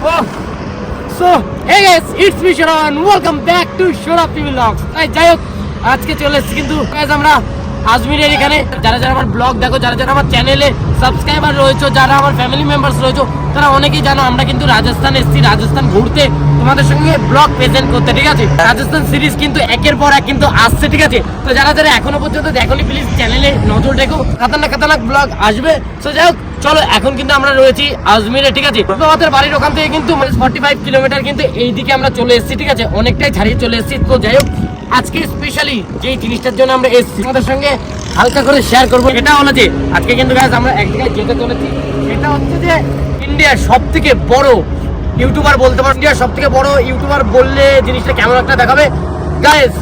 So hey guys, it's me Sharon. Welcome back to Shora TV Vlogs. তাই যাই হোক আজকে চলে এসেছি কিন্তু guys আমরা আজমিরের এখানে। যারা যারা আমার ব্লগ দেখো যারা যারা আমার চ্যানেলে সাবস্ক্রাইবার রয়েছে যারা আমার ফ্যামিলি মেম্বার্স রয়েছে তারা অনেকেই জানো আমরা কিন্তু রাজস্থান এসেছি রাজস্থান ঘুরতে। তোমাদের সঙ্গে ব্লগ প্রেজেন্ট করতে ঠিক আছে? রাজস্থান সিরিজ কিন্তু একের পর এক কিন্তু আসছে ঠিক আছে? তো যারা যারা এখনও পর্যন্ত দেখোনি প্লিজ চ্যানেলে নজর রেখো। খাতারনাক খাতারনাক ব্লগ আসবে। তো যাই হোক চলো, এখন কিন্তু আমরা রয়েছি আজমিরে, ঠিক আছে? আমাদের বাড়ির ওখান থেকে কিন্তু ফর্টি ফাইভ কিলোমিটার কিন্তু এইদিকে আমরা চলে এসেছি, ঠিক আছে? অনেকটাই ছাড়িয়ে চলে এসেছি। তো যাই হোক, আজকে স্পেশালি যেই জিনিসটার জন্য আমরা এসেছি আমাদের সঙ্গে হালকা করে শেয়ার করব। এটা হলো যে, আজকে কিন্তু গাছ আমরা এক জায়গায় যেতে চলেছি। সেটা হচ্ছে যে, ইন্ডিয়ার সব থেকে বড় ইউটিউবার বলতে পারো, ইন্ডিয়ার সব থেকে বড় ইউটিউবার বললে জিনিসটা কেমন একটা দেখাবে? গাইস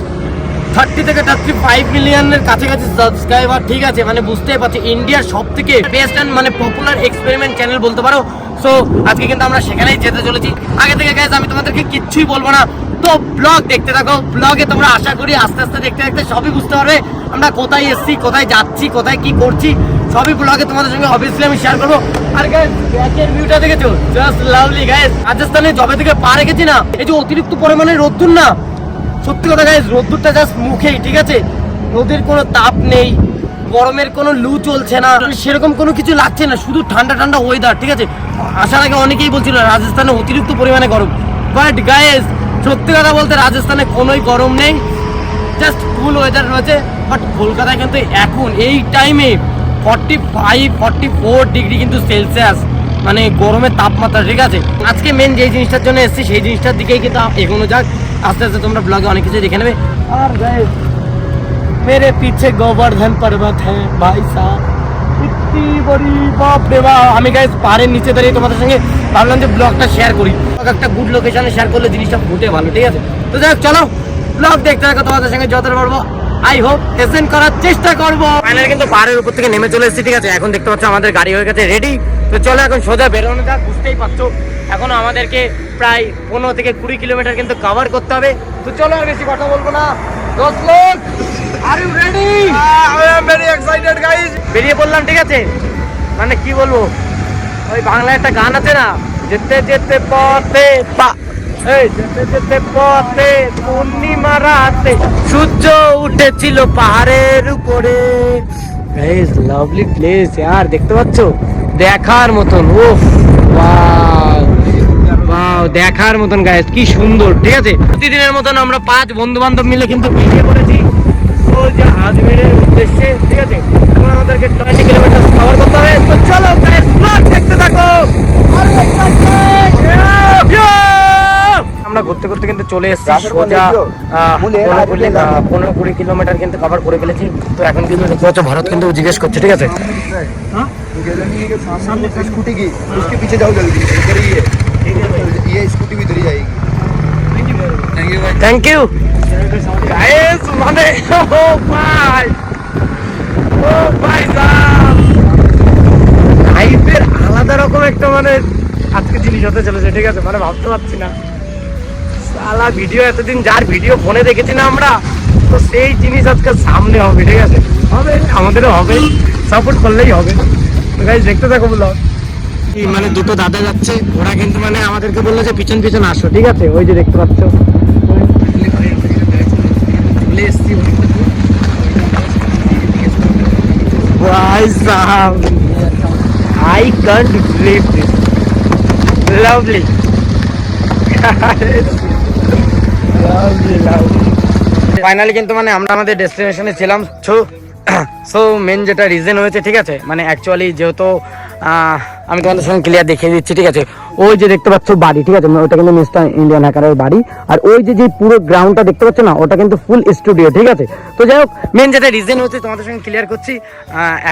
থার্টি থেকে থার্টি ফাইভ মিলিয়নের কাছাকাছি সাবস্ক্রাইবার ঠিক আছে? মানে বুঝতেই পারছি ইন্ডিয়ার সব থেকে বেস্ট অ্যান্ড মানে পপুলার এক্সপেরিমেন্ট চ্যানেল বলতে পারো। সো আজকে কিন্তু আমরা সেখানেই যেতে চলেছি। আগে থেকে গাইজ আমি তোমাদেরকে কিচ্ছুই বলব না। তো ব্লগ দেখতে থাকো। ব্লগে তোমরা আশা করি আস্তে আস্তে দেখতে দেখতে সবই বুঝতে পারবে। আমরা কোথায় এসেছি, কোথায় যাচ্ছি, কোথায় কি করছি, সবই ব্লগে তোমাদের সঙ্গে অবভিয়াসলি আমি শেয়ার করব। আর গাইজ ব্যাকের ভিউটা দেখেছ? জাস্ট লাভলি গাইজ রাজস্থানে জবে থেকে পা রেখেছি না। এই যে অতিরিক্ত পরিমাণে রোদ্দুর না? সত্যি কথা গাইজ রোদ্দুরটা জাস্ট মুখেই, ঠিক আছে? রোদের কোনো তাপ নেই, গরমের কোনো লু চলছে না, সেরকম কোনো কিছু লাগছে না, শুধু ঠান্ডা ঠান্ডা ওয়েদার ঠিক আছে? আসার আগে অনেকেই বলছিল, রাজস্থানে অতিরিক্ত পরিমাণে গরম। বাট গায়েস সত্যি কথা বলতে রাজস্থানে কোনোই গরম নেই জাস্ট কুল ওয়েদার রয়েছে। বাট কলকাতায় কিন্তু এখন, এই টাইমে forty five forty four degree কিন্তু সেলসিয়াস মানে গরমের তাপমাত্রা, ঠিক আছে? আজকে মেন যেই জিনিসটার জন্য এসেছি, সেই জিনিসটার দিকেই কিন্তু এগোনো যাক। আস্তে আস্তে তোমরা ব্লগে অনেক কিছু দেখে নেবে আর গাইস मेरे पीछे गोवर्धन पर्वत है भाई साहब इतनी बड़ी बाप रे বাপ আমি গাইস পাহাড়ের নিচে দাঁড়িয়ে তোমাদের সঙ্গে ভাবলাম যে ব্লগটা শেয়ার করি একটা গুড লোকেশনে শেয়ার করলে জিনিসটা ফুটে ভালো ঠিক আছে তো যাই হোক, চলো ব্লগ দেখতে থাকো তোমাদের সঙ্গে যতটা পারবো আই হোপ প্রেজেন্ট করার চেষ্টা করবো ফাইনালি কিন্তু পাহাড়ের উপর থেকে নেমে চলে এসেছি ঠিক আছে এখন দেখতে পাচ্ছ আমাদের গাড়ি হয়ে গেছে রেডি তো চলো এখন সোজা বেরোনো যাক বুঝতেই পারছো এখন আমাদেরকে প্রায় পনেরো থেকে কুড়ি কিলোমিটার কিন্তু কভার করতে হবে। তো চলো আর বেশি কথা বলব না। দশ লোক are you ready I am very excited, guys. বেরিয়ে পড়লাম ঠিক আছে? মানে কি বলব? ওই বাংলা একটা গান আছে না? যেতে যেতে পথে পা এই যেতে যেতে পথে পূর্ণিমা রাতে সূর্য উঠেছিল পাহাড়ের উপরে। গাইস লাভলি প্লেস यार দেখতে পাচ্ছো? দেখার মতন ওফ দেখার মতন গাইস কি সুন্দর ঠিক আছে প্রতিদিনের মতন আমরা পাঁচ বন্ধু বান্ধব মিলে কিন্তু বেরিয়ে পড়েছি ও যে আজমেরের উদ্দেশ্যে ঠিক আছে এখন আমাদেরকে টোয়েন্টি কিলোমিটার কভার করতে হবে তো চলো গাইস ব্লগ দেখতে থাকো আরে excited! Yeah! Yeah! আমরা ঘুরতে ঘুরতে কিন্তু চলে এসেছি রাতের সোজা বন্ধু, আহ, বলে, পনেরো রাতের কুড়ি বন্ধু। আহ, পনেরো কুড়ি কিলোমিটার কিন্তু কভার করে ফেলেছি তো এখন কিন্তু দেখতে পাচ্ছ ভারত কিন্তু জিজ্ঞেস করছে ঠিক আছে सामने स्कूटी की उसके पीछे जाओ जल्दी इधर থ্যাংক ইউ গাইস মানে ও ভাই। ও ভাই লাইফের আলাদা রকম একটা মানে আজকে জিনিস হতে চলেছে ঠিক আছে? মানে ভাবতে পারছি না। সালা ভিডিও এতদিন যার ভিডিও ফোনে দেখেছি না আমরা তো সেই জিনিস আজকে সামনে হবে ঠিক আছে? হবে আমাদেরও হবে। সাপোর্ট করলেই হবে। তো গাইস দেখতে থাকো ব্লগ মানে দুটো দাদা যাচ্ছে ওরা কিন্তু মানে আমাদেরকে বলল যে পিছন পিছন আসো ঠিক আছে? ওই যে দেখতে পাচ্ছ। ভাই সাহাব I can't believe this lovely finally কিন্তু মানে আমরা আমাদের ডেস্টিনেশনে ছিলাম। সো সো মেন যেটা রিজন হয়েছে, ঠিক আছে? মানে অ্যাকচুয়ালি যেহেতু আমি তোমাদের সঙ্গে ক্লিয়ার দেখিয়ে দিচ্ছি, ঠিক আছে? ওই যে দেখতে পাচ্ছ বাড়ি, ঠিক আছে? ওটা কিন্তু মিস্টার ইন্ডিয়ান হ্যাকারের বাড়ি। আর ওই যে যে পুরো গ্রাউন্ডটা দেখতে পাচ্ছ না, ওটা কিন্তু ফুল স্টুডিও ঠিক আছে? তো যাই হোক মেন যেটা রিজন হচ্ছে তোমাদের সঙ্গে ক্লিয়ার করছি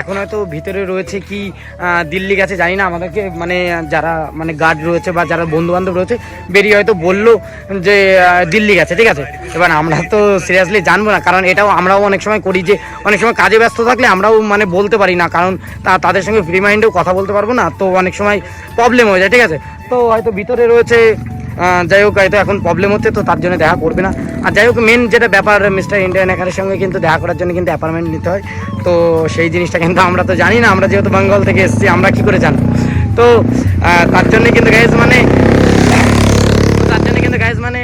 এখন হয়তো ভিতরে রয়েছে কি দিল্লি গেছে, জানি না, আমাদেরকে মানে যারা মানে গার্ড রয়েছে বা যারা বন্ধু বান্ধব রয়েছে, বেরিয়ে হয়তো বলল যে দিল্লি গেছে, ঠিক আছে? এবার আমরা তো সিরিয়াসলি জানব না, কারণ এটাও আমরাও অনেক সময় করি যে, অনেক সময় কাজে ব্যস্ত থাকলে আমরাও মানে বলতে পারি না, কারণ তাদের সঙ্গে ফ্রি মাইন্ডেও কথা বলতে পারব না, তো অনেক সময় প্রবলেম হয়ে যায়, ঠিক আছে? তো হয়তো ভিতরে রয়েছে যাই হোক, হয়তো এখন প্রবলেম হচ্ছে, তো তার জন্য দেখা করবে না। আর যাই হোক মেন যেটা ব্যাপার মিস্টার ইন্ডিয়ান একারের সঙ্গে কিন্তু দেখা করার জন্য কিন্তু অ্যাপার্টমেন্ট নিতে হয়। তো সেই জিনিসটা কিন্তু আমরা তো জানি না, আমরা যেহেতু বেঙ্গল থেকে এসেছি, আমরা কি করে জানব? তো তার জন্যে কিন্তু গ্যাস মানে তার জন্যে কিন্তু গ্যাস মানে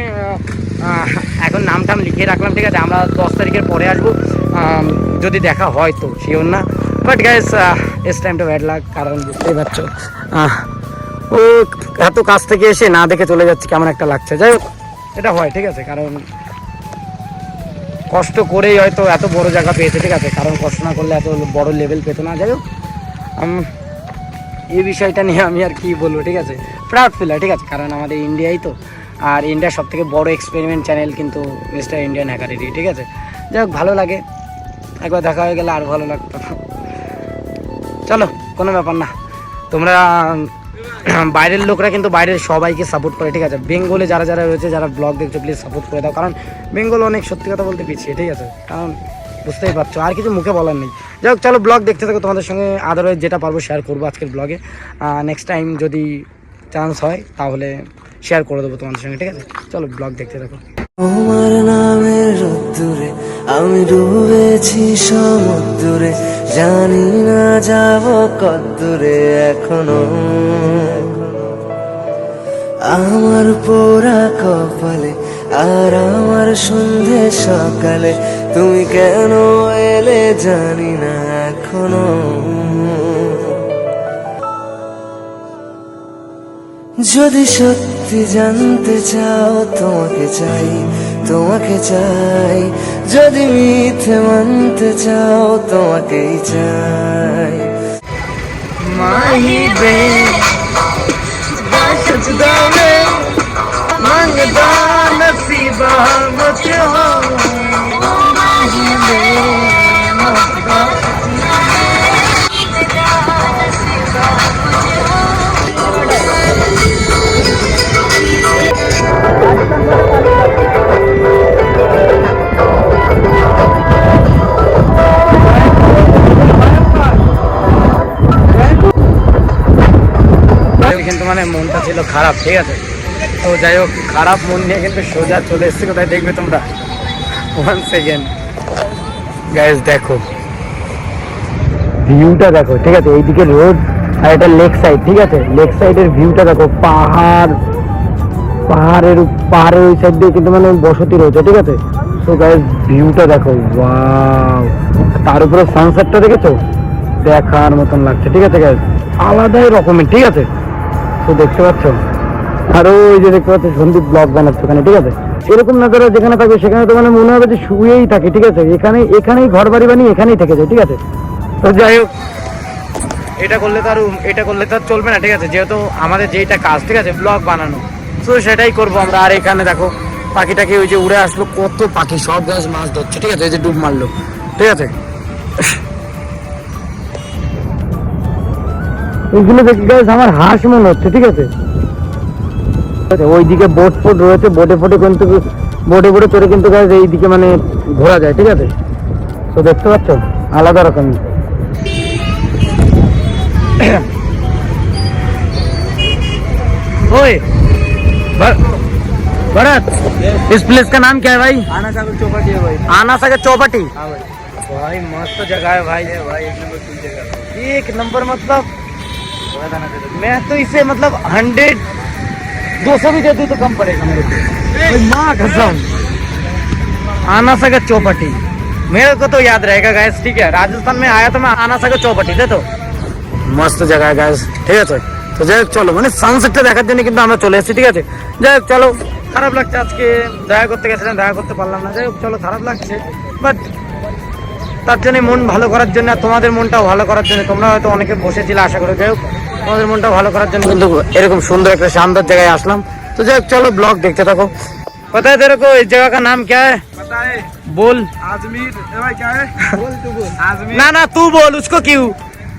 এখন নাম টাম লিখিয়ে রাখলাম, ঠিক আছে? আমরা দশ তারিখের পরে আসব। যদি দেখা হয় তো শিওর না। But gas is time to bad লাগ কারণ বুঝতেই পারছ। ও এত কাছ থেকে এসে না দেখে চলে যাচ্ছে, কেমন একটা লাগছে। যাই হোক, এটা হয়, ঠিক আছে, কারণ কষ্ট করেই হয়তো এত বড় জায়গা পেয়েছে, ঠিক আছে, কারণ কষ্ট না করলে এত বড় লেভেল পেতো না। যাই হোক এই বিষয়টা নিয়ে আমি আর কি বলব, ঠিক আছে প্রাউড ফিল হয় ঠিক আছে, কারণ আমাদের ইন্ডিয়াই তো, আর ইন্ডিয়ার সব থেকে বড় এক্সপেরিমেন্ট চ্যানেল কিন্তু মিস্টার ইন্ডিয়ান হ্যাকারিটি ঠিক আছে। যাই হোক, ভালো লাগে, একবার দেখা হয়ে গেলে আর ভালো লাগতো। চলো, কোনো ব্যাপার না, তোমরা বাইরের লোকরা কিন্তু বাইরের সবাইকে সাপোর্ট করে, ঠিক আছে? বেঙ্গলে যারা যারা রয়েছে, যারা ব্লগ দেখছ প্লিজ সাপোর্ট করে দাও। কারণ বেঙ্গল অনেক সত্যি কথা বলতে পিছিয়ে, ঠিক আছে? কারণ বুঝতেই পারছ, আর কিছু মুখে বলার নেই। যাই হোক, চলো ব্লগ দেখতে থাকো। তোমাদের সঙ্গে আদারওয়াইজ যেটা পারব শেয়ার করব আজকের ব্লগে নেক্সট টাইম যদি চান্স হয়, তাহলে শেয়ার করে দেবো তোমাদের সঙ্গে, ঠিক আছে? চলো ব্লগ দেখতে থাকো। তোমার নামের রোদ্দুরে আমি ডুবেছি সমুদ্রে। জানি না যাব কদ্দূরে এখনও। আমার পোড়া কপালে আর আমার সন্ধে সকালে তুমি কেন এলে জানি না এখনও। যদি সত্যি জানতে চাও, তোমাকে চাই তোমাকে চাই। যদি মিথ্যে মানতে চাও, তোমাকেই চাই। মাহি বেশ কিন্তু মানে মনটা ছিল খারাপ ঠিক আছে? তো যাই হোক, খারাপ মন নিয়ে কিন্তু সোজা চলে এসছে, কোথায় দেখবে তোমরা? ওয়ান সেকেন্ড গ্যাস দেখো। ভিউটা দেখো, ঠিক আছে? এইদিকে রোড আর এটা লেক সাইড ঠিক আছে? লেক সাইডের ভিউটা দেখো, পাহাড়, পাহাড়ের পাহাড়ের ওই সাইড দিয়ে কিন্তু মানে বসতি রয়েছে, ঠিক আছে? তো গ্যাস ভিউটা দেখো ওয়াও তার উপরে সানসেটটা দেখেছ? দেখার মতন লাগছে, ঠিক আছে গ্যাস আলাদাই রকমের, ঠিক আছে? তো দেখতে পাচ্ছ? আর ওই যে দেখতে পাচ্ছ সন্দীপ ব্লগ বানাচ্ছে ওখানে, ঠিক আছে? এরকম না করে যেখানে থাকবে সেখানে তো মানে মনে হবে যে শুয়েই থাকে, ঠিক আছে? এখানে, এখানেই ঘর বাড়ি বানিয়ে এখানেই থেকে যায়, ঠিক আছে? তো যাই হোক, এটা করলে তো আর এটা করলে তো আর চলবে না, ঠিক আছে? যেহেতু আমাদের যেইটা কাজ, ঠিক আছে? ব্লগ বানানো। তো সেটাই করব আমরা। আর এখানে দেখো, পাখিটাকে ওই যে উড়ে আসলো, কত পাখি, সব গাছ মাছ ধরছে, ঠিক আছে? এই যে ডুব মারলো, ঠিক আছে? এগুলো দেখে গাছ আমার হাঁস মনে হচ্ছে, ঠিক আছে? ওইদিকে বোট ফোট রয়েছে বোটে ফোটে কিন্তু বোটে বোটে চড়ে কিন্তু গাছ এইদিকে মানে ঘোরা যায় ঠিক আছে তো দেখতে পাচ্ছ আলাদা রকম ओए भर- भरत इस प्लेस का नाम क्या है भाई आना सागर चौपाटी है भाई आना सागर चौपाटी हाँ भाई भाई मस्त जगह है भाई भाई एक नंबर की जगह एक नंबर मतलब बड़ा दाना दे दो मैं तो इसे मतलब हंड्रेड दो सौ भी दे दूं तो कम पड़ेगा मेरे को भाई माँ कसम आना सागर चौपाटी मेरे को तो याद रहेगा गैस ठीक है राजस्थान में आया तो मैं आना सागर चौपाटी थे तो মস্ত জায়গায় গাছ ঠিক আছে তো যাই হোক চলো মানে সানসেটটা দেখার জন্য কিন্তু আমরা চলে এসেছি ঠিক আছে যাই হোক চলো খারাপ লাগছে আজকে দেখা করতে গেছিলাম দেখা করতে পারলাম না যাই হোক চলো খারাপ লাগছে বাট তার জন্য মন ভালো করার জন্য আর তোমাদের মনটাও ভালো করার জন্য তোমরা হয়তো অনেকে বসেছিলে আশা করে যাই হোক তোমাদের মনটা ভালো করার জন্য কিন্তু এরকম সুন্দর একটা শানদার জায়গায় আসলাম তো যাই হোক চলো ব্লগ দেখতে থাকো কোথায় तेरे को इस जगह का नाम क्या है पता है बोल आजमीर ए भाई क्या है बोल तू बोल आजमीर ना ना तू बोल उसको क्यों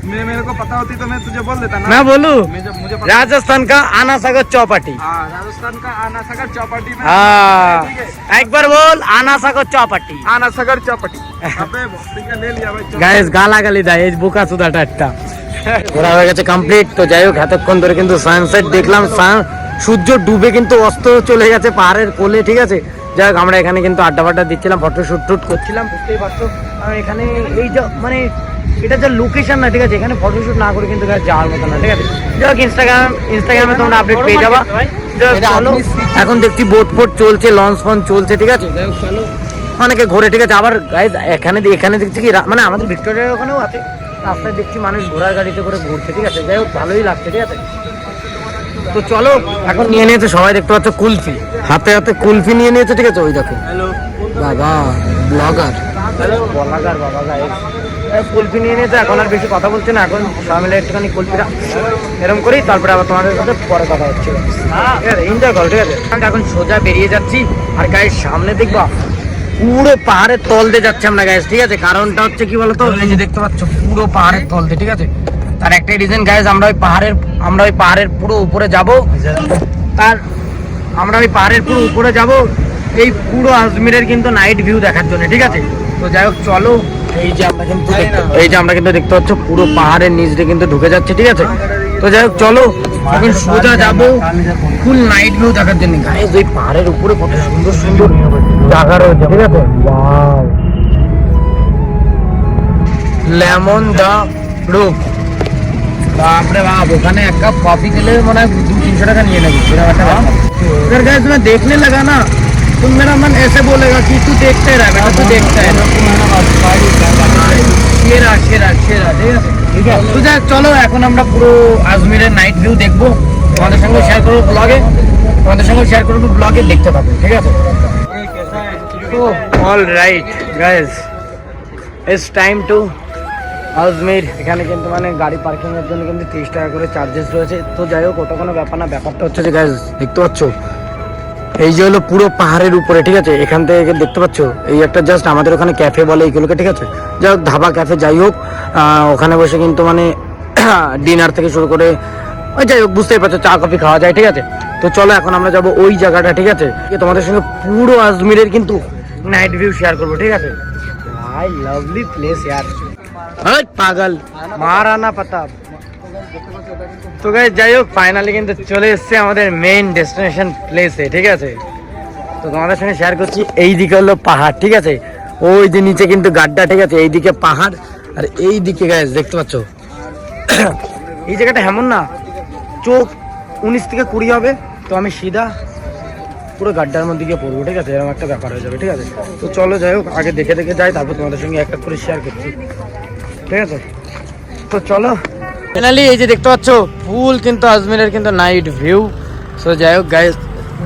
मैं मेरे को पता होती तो मैं तुझे बोल देता ना मैं बोलूं मैं जब मुझे पता राजस्थान का आना सागर चौपाटी हाँ राजस्थान का आना सागर चौपाटी में हाँ ठीक है एक बार बोल आना सागर चौपाटी आना सागर चौपाटी अबे ठीक है ले लिया भाई चौपाटी। গায়েস গালাগালি দেয় এই বোকা সুদাটা একটা ঘোরা হয়ে গেছে কমপ্লিট তো যাই হোক এতক্ষণ ধরে কিন্তু সানসেট দেখলাম। সূর্য ডুবে কিন্তু অস্ত চলে গেছে পাহাড়ের কোলে ঠিক আছে? যাই হোক আমরা এখানে কিন্তু আড্ডা ফাড্ডা দিচ্ছিলাম ফটো শুট টুট করছিলাম বুঝতেই পারছ? আর এখানে এই যে মানে এটা যে লোকেশন না ঠিক আছে? এখানে ফটো শুট না করে কিন্তু যাওয়ার মতো না ঠিক আছে? যাই হোক ইনস্টাগ্রাম ইনস্টাগ্রামে তোমরা আপডেট পেয়ে যাবা। এখন দেখছি বোট ফোট চলছে লঞ্চ ফঞ্চ চলছে ঠিক আছে? অনেকে ঘোরে ঠিক আছে? আবার এখানে এখানে দেখছি কি মানে আমাদের ভিক্টোরিয়ার ওখানেও আছে। রাস্তায় দেখছি মানুষ ঘোড়ার গাড়িতে করে ঘুরছে ঠিক আছে? যাই হোক ভালোই লাগছে ঠিক আছে? তো চলো এখন নিয়ে নিয়েছে সবাই দেখতে পাচ্ছ কুলফি। হাতে হাতে কুলফি নিয়ে নিয়েছে ঠিক আছে? ওই দেখো। বাবা ব্লগার। ব্লগার বাবা কুলফি নিয়ে নিয়েছে এখন আর বেশি কথা বলছে না এখন সবাই মিলে একটুখানি কুলফিটা এরকম করি তারপরে আবার তোমাদের সাথে পরে কথা হচ্ছে। ঠিক আছে? এনজয় করো ঠিক আছে? এখন সোজা বেরিয়ে যাচ্ছি আর গায়ের সামনে দেখবা পুরো পাহাড়ের তল দিয়ে যাচ্ছে আমরা গাইস ঠিক আছে? কারণটা হচ্ছে কি বলতো? এই যে দেখতে পাচ্ছ, পুরো পাহাড়ের তল দিয়ে, ঠিক আছে? তার একটাই রিজন গাইস আমরা ওই পাহাড়ের, আমরা ওই পাহাড়ের পুরো উপরে যাব। তার, আমরা ওই পাহাড়ের পুরো উপরে যাব, এই পুরো আজমিরের কিন্তু নাইট ভিউ দেখার জন্য, ঠিক আছে? তো যাই হোক, চলো, এই যে আমরা কিন্তু এই যে আমরা কিন্তু দেখতে পাচ্ছ, পুরো পাহাড়ের নিচ দিয়ে কিন্তু ঢুকে যাচ্ছে, ঠিক আছে? তো যাই হোক, চলো এখন সোজা যাব ফুল নাইট ভিউ দেখার জন্য গাইস ওই পাহাড়ের উপরে কত সুন্দর সুন্দর জায়গা রয়েছে ঠিক আছে ওয়াও লেমন দা রুফ বাপরে বাপ ওখানে এক কাপ কফি খেলে মনে হয় दो तीन टाका নিয়ে নেবে এরকম একটা ব্যাপার। अगर गैस मैं देखने लगा ना तो मेरा मन ऐसे बोलेगा कि तू देखते रह बेटा तू देखता है সেরা সেরা সেরা ঠিক আছে? ঠিক আছে। তো যাক চলো এখন আমরা পুরো আজমিরের নাইট ভিউ দেখব। তোমাদের সঙ্গে শেয়ার করব ব্লগে তোমাদের সঙ্গে শেয়ার করব ব্লগে দেখতে পাবে ঠিক আছে? তো all right guys it's time to Ajmer. এখানে কিন্তু মানে গাড়ি পার্কিং এর জন্য কিন্তু তিরিশ টাকা করে চার্জেস রয়েছে। তো যাই হোক ওটা কোনো ব্যাপার না ব্যাপারটা হচ্ছে যে গাইজ দেখতে পাচ্ছ? এই যে হলো পুরো পাহাড়ের উপরে ঠিক আছে? এখান থেকে দেখতে পাচ্ছ এই একটা জাস্ট আমাদের ওখানে ক্যাফে বলে এইগুলোকে ঠিক আছে? যাই হোক ধাবা ক্যাফে যাই হোক ওখানে বসে কিন্তু মানে ডিনার থেকে শুরু করে ওই যাই হোক বুঝতেই পারছ চা কফি খাওয়া যায় ঠিক আছে? তো চলো এখন আমরা যাব ওই জায়গাটা ঠিক আছে? তোমাদের সঙ্গে পুরো আজমিরের কিন্তু নাইট ভিউ শেয়ার করব ঠিক আছে? ভাই লাভলি প্লেস হাট পাগল মারানা পাতা। তো গাইস যাই হোক ফাইনালি কিন্তু চলে এসেছে আমাদের মেইন ডেস্টিনেশন প্লেসে ঠিক আছে? তো তোমাদের সঙ্গে শেয়ার করছি এই দিকে হলো পাহাড়, ঠিক আছে? ওই যে নিচে কিন্তু গাড্ডা, ঠিক আছে? এইদিকে পাহাড়, আর এই দিকে গাইস দেখতে পাচ্ছ? এই জায়গাটা এমন না? চোখ উনিশ থেকে কুড়ি হবে, তো আমি সিধা পুরো গাড্ডার মধ্যে গিয়ে পড়ব, ঠিক আছে? এরকম একটা ব্যাপার হয়ে যাবে, ঠিক আছে? তো চলো, যাই হোক, আগে দেখে দেখে যাই, তারপর তোমাদের সঙ্গে একটা করে শেয়ার করছি, ঠিক আছে? তো চলো ফাইনালি এই যে দেখতে পাচ্ছ ফুল কিন্তু আজমিরের কিন্তু নাইট ভিউ সো যাই হোক গাইস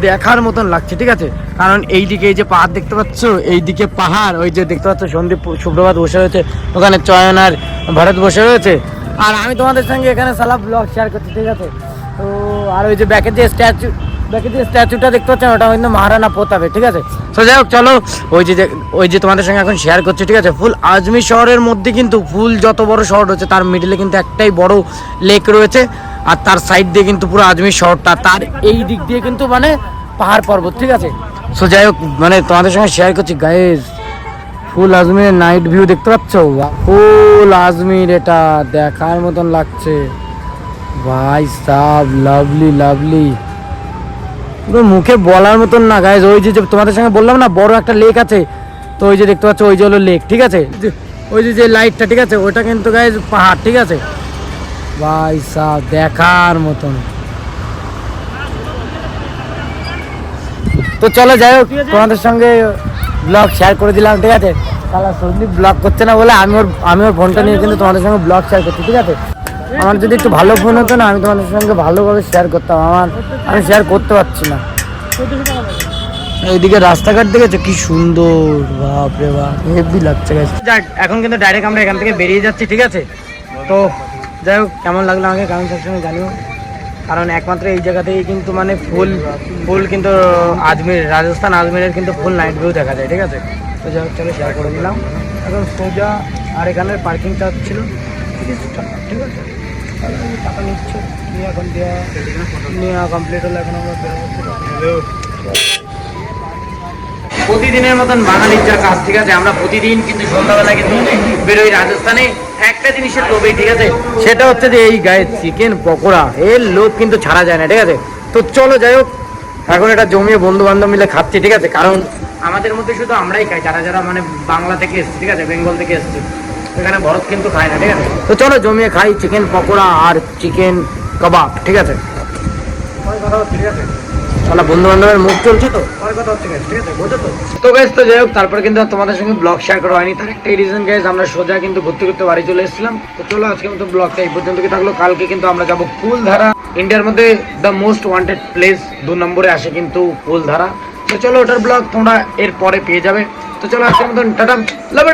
দেখার মতন লাগছে, ঠিক আছে? কারণ এইদিকে এই যে পাহাড় দেখতে পাচ্ছ, এইদিকে পাহাড়, ওই যে দেখতে পাচ্ছ, সন্দীপ, সুপ্রভাত বসে রয়েছে, ওখানে চয়ন আর ভারত বসে রয়েছে। আর আমি তোমাদের সঙ্গে এখানে সালা ব্লগ শেয়ার করছি, ঠিক আছে? তো, আর ওই যে ব্যাকের যে স্ট্যাচু স্ট্যাচুটা দেখতে ওটা ঠিক আছে? যাই হোক, চলো, ওই যে ওই যে তোমাদের সঙ্গে এখন শেয়ার করছি, ঠিক আছে? ফুল আজমির শহরের মধ্যে কিন্তু ফুল যত শহর রয়েছে, তার মিডিলে কিন্তু একটাই বড় লেক রয়েছে। আর তার সাইড দিয়ে কিন্তু পুরো আজমির শহরটা, তার এই দিক দিয়ে কিন্তু মানে পাহাড় পর্বত, ঠিক আছে? সো যাই হোক মানে তোমাদের সঙ্গে শেয়ার করছি গাইজ ফুল আজমিরের নাইট ভিউ দেখতে পাচ্ছ? ফুল আজমির এটা দেখার মতন লাগছে। ভাই, সাব লাভলি লাভলি পুরো মুখে বলার মতন না গাইজ ওই যে তোমাদের সঙ্গে বললাম না বড় একটা লেক আছে। তো ওই যে দেখতে পাচ্ছ ওই যে হলো লেক ঠিক আছে? ওই যে যে লাইটটা ঠিক আছে? ওটা কিন্তু গাইজ পাহাড় ঠিক আছে? ভাই সাব দেখার মতন। তো চলো যাই হোক তোমাদের সঙ্গে ব্লগ শেয়ার করে দিলাম ঠিক আছে? তাহলে সন্দীপ ব্লগ করছে না বলে আমি ওর আমি ওর ফোনটা নিয়ে কিন্তু তোমাদের সঙ্গে ব্লগ শেয়ার করছি ঠিক আছে? আমার যদি একটু ভালো ফোন হতো না আমি তোমাদের সঙ্গে ভালোভাবে শেয়ার করতাম। আমার আমি শেয়ার করতে পারছি না। এইদিকে রাস্তাঘাট দেখেছ? কি সুন্দর। বাপ রে বাপ। হেভি লাগছে। যাক এখন কিন্তু ডাইরেক্ট আমরা এখান থেকে বেরিয়ে যাচ্ছি ঠিক আছে? তো যাই হোক কেমন লাগল আমাকে কমেন্ট সেকশনে জানিও। কারণ একমাত্র এই জায়গাতেই কিন্তু মানে ফুল ফুল কিন্তু আজমির রাজস্থান আজমিরের কিন্তু ফুল নাইট ভিউ দেখা যায় ঠিক আছে? তো যাই হোক চলো শেয়ার করে দিলাম এখন সোজা আর এখানের পার্কিং চার্জ ছিল। তিরিশ টাকা ঠিক আছে। টাকা নিচ্ছে নিয়ে এখন দেওয়া কমপ্লিট হলো এখন আমরা প্রতিদিনের মতন বাঙালির যা কাজ, ঠিক আছে? আমরা প্রতিদিন কিন্তু সন্ধ্যাবেলা কিন্তু বেরোই রাজস্থানে। একটা জিনিসের লোভে ঠিক আছে? সেটা হচ্ছে যে এই গায়ে চিকেন পকোড়া, এর লোভ কিন্তু ছাড়া যায় না, ঠিক আছে? তো চলো, যাই হোক, এখন এটা জমিয়ে বন্ধু বান্ধব মিলে খাচ্ছি, ঠিক আছে? কারণ আমাদের মধ্যে শুধু আমরাই খাই, যারা যারা মানে বাংলা থেকে এসছে, ঠিক আছে? বেঙ্গল থেকে এসছে। এখানে ভরত কিন্তু খায় না ঠিক আছে? তো চলো জমিয়ে খাই চিকেন পকোড়া আর চিকেন কাবাব ঠিক আছে? কথা হচ্ছে ঠিক আছে? সালা বন্ধু বান্ধবের মুখ চলছে তো? পরে কথা হচ্ছে guys, ঠিক আছে বোঝো তো? তো গাইজ তো যাই হোক তারপরে কিন্তু তোমাদের সঙ্গে ব্লগ শেয়ার করা হয়নি। তার একটা রিজন গাইজ আমরা সোজা কিন্তু ঘুরতে ঘুরতে বাড়ি চলে এসেছিলাম। তো চলো আজকে মতো ব্লগটা এই পর্যন্ত কি থাকল। কালকে কিন্তু আমরা যাব ফুলধারা। ইন্ডিয়ার মধ্যে দ্য মোস্ট ওয়ান্টেড প্লেস দু নম্বরে আসে কিন্তু ফুলধারা। তো চলো ওটার ব্লগ তোমরা এর পরে পেয়ে যাবে। তো চলো আজকের মতন টাটা। লাভ